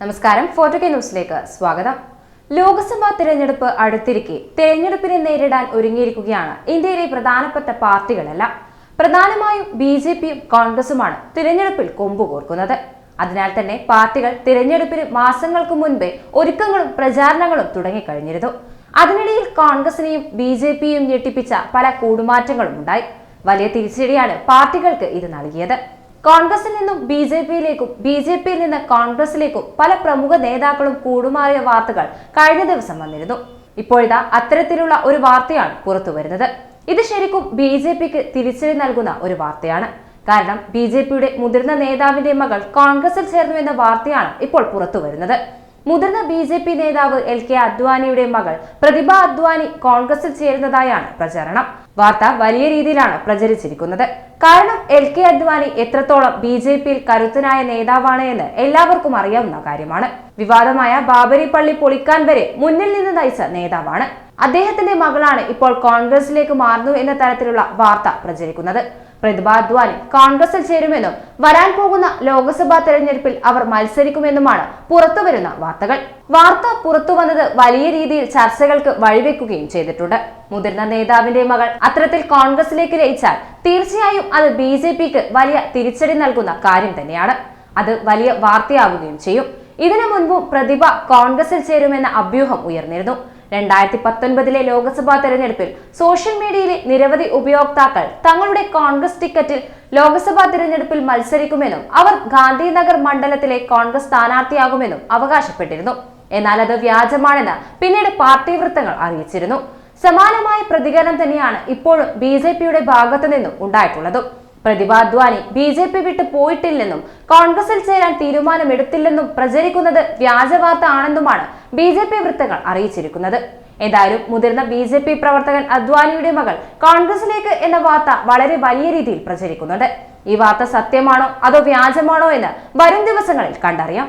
നമസ്കാരം. Photo K ന്യൂസിലേക്ക് സ്വാഗതം. ലോക്സഭാ തിരഞ്ഞെടുപ്പ് അടുത്തിരിക്കെ തിരഞ്ഞെടുപ്പിനെ നേരിടാൻ ഒരുങ്ങിയിരിക്കുകയാണ് ഇന്ത്യയിലെ പ്രധാനപ്പെട്ട പാർട്ടികളെല്ലാം. പ്രധാനമായും ബി ജെ പിയും കോൺഗ്രസുമാണ് തിരഞ്ഞെടുപ്പിൽ കൊമ്പുകോർക്കുന്നത് അതിനാൽ തന്നെ പാർട്ടികൾ തിരഞ്ഞെടുപ്പിന് മാസങ്ങൾക്ക് മുൻപേ ഒരുക്കങ്ങളും പ്രചാരണങ്ങളും തുടങ്ങിക്കഴിഞ്ഞിരുന്നു. അതിനിടയിൽ കോൺഗ്രസിനെയും ബി ജെ പിയും ഞെട്ടിപ്പിച്ച പല കൂടുമാറ്റങ്ങളും ഉണ്ടായി. വലിയ തിരിച്ചടിയാണ് പാർട്ടികൾക്ക് ഇത് നൽകിയത്. കോൺഗ്രസിൽ നിന്നും ബി ജെ പിയിലേക്കും ബി ജെ പിയിൽ നിന്ന് കോൺഗ്രസിലേക്കും പല പ്രമുഖ നേതാക്കളും കൂടുമാറിയ വാർത്തകൾ കഴിഞ്ഞ ദിവസം വന്നിരുന്നു. ഇപ്പോഴിതാ അത്തരത്തിലുള്ള ഒരു വാർത്തയാണ് പുറത്തു വരുന്നത് ഇത് ശരിക്കും ബി ജെ പിക്ക് തിരിച്ചടി നൽകുന്ന ഒരു വാർത്തയാണ്. കാരണം ബി ജെ പിയുടെ മുതിർന്ന നേതാവിന്റെ മകൾ കോൺഗ്രസിൽ ചേർന്നു എന്ന വാർത്തയാണ് ഇപ്പോൾ പുറത്തു വരുന്നത് മുതിർന്ന ബി ജെ പി നേതാവ് എൽ കെ അദ്വാനിയുടെ മകൾ പ്രതിഭ അദ്വാനി കോൺഗ്രസിൽ ചേരുന്നതായാണ് പ്രചരണം. വാർത്ത വലിയ രീതിയിലാണ് പ്രചരിച്ചിരിക്കുന്നത്. കാരണം എൽ കെ അദ്വാനി എത്രത്തോളം ബി ജെ പിയിൽ കരുത്തനായ നേതാവാണ് എന്ന് എല്ലാവർക്കും അറിയാവുന്ന കാര്യമാണ്. വിവാദമായ ബാബരി പള്ളി പൊളിക്കാൻ വരെ മുന്നിൽ നിന്ന് നയിച്ച നേതാവാണ്. അദ്ദേഹത്തിന്റെ മകളാണ് ഇപ്പോൾ കോൺഗ്രസിലേക്ക് മാറുന്നു എന്ന തരത്തിലുള്ള വാർത്ത പ്രചരിക്കുന്നത്. പ്രതിഭ അദ്വാനി കോൺഗ്രസിൽ ചേരുമെന്നും വരാൻ പോകുന്ന ലോക്സഭാ തെരഞ്ഞെടുപ്പിൽ അവർ മത്സരിക്കുമെന്നുമാണ് പുറത്തുവരുന്ന വാർത്തകൾ. വാർത്ത പുറത്തു വന്നത് വലിയ രീതിയിൽ ചർച്ചകൾക്ക് വഴിവെക്കുകയും ചെയ്തിട്ടുണ്ട്. മുതിർന്ന നേതാവിന്റെ മകൾ അത്തരത്തിൽ കോൺഗ്രസിലേക്ക് ലയിച്ചാൽ തീർച്ചയായും അത് ബി വലിയ തിരിച്ചടി നൽകുന്ന കാര്യം തന്നെയാണ്. അത് വലിയ വാർത്തയാവുകയും ചെയ്യും. ഇതിനു മുൻപും പ്രതിഭ കോൺഗ്രസിൽ ചേരുമെന്ന അഭ്യൂഹം ഉയർന്നിരുന്നു. രണ്ടായിരത്തി പത്തൊൻപതിലെ ലോക്സഭാ തെരഞ്ഞെടുപ്പിൽ സോഷ്യൽ മീഡിയയിലെ നിരവധി ഉപയോക്താക്കൾ തങ്ങളുടെ കോൺഗ്രസ് ടിക്കറ്റിൽ ലോക്സഭാ തെരഞ്ഞെടുപ്പിൽ മത്സരിക്കുമെന്നും അവർ ഗാന്ധിനഗർ മണ്ഡലത്തിലെ കോൺഗ്രസ് സ്ഥാനാർത്ഥിയാകുമെന്നും അവകാശപ്പെട്ടിരുന്നു. എന്നാൽ അത് വ്യാജമാണെന്ന് പിന്നീട് പാർട്ടി വൃത്തങ്ങൾ അറിയിച്ചിരുന്നു. സമാനമായ പ്രതികരണം തന്നെയാണ് ഇപ്പോഴും ബി ജെ പിയുടെ ഭാഗത്തു നിന്നും ഉണ്ടായിട്ടുള്ളതും. Pratibha Advani B J P വിട്ട് പോയിട്ടില്ലെന്നും കോൺഗ്രസിൽ ചേരാൻ തീരുമാനമെടുത്തില്ലെന്നും പ്രചരിക്കുന്നത് വ്യാജവാർത്ത ആണെന്നുമാണ് ബി ജെ പി വൃത്തങ്ങൾ അറിയിച്ചിരിക്കുന്നത്. ഏതായാലും മുതിർന്ന ബി ജെ പി പ്രവർത്തകൻ അദ്വാനിയുടെ മകൾ കോൺഗ്രസിലേക്ക് എന്ന വാർത്ത വളരെ വലിയ രീതിയിൽ പ്രചരിക്കുന്നുണ്ട്. ഈ വാർത്ത സത്യമാണോ അതോ വ്യാജമാണോ എന്ന് വരും ദിവസങ്ങളിൽ കണ്ടറിയാം.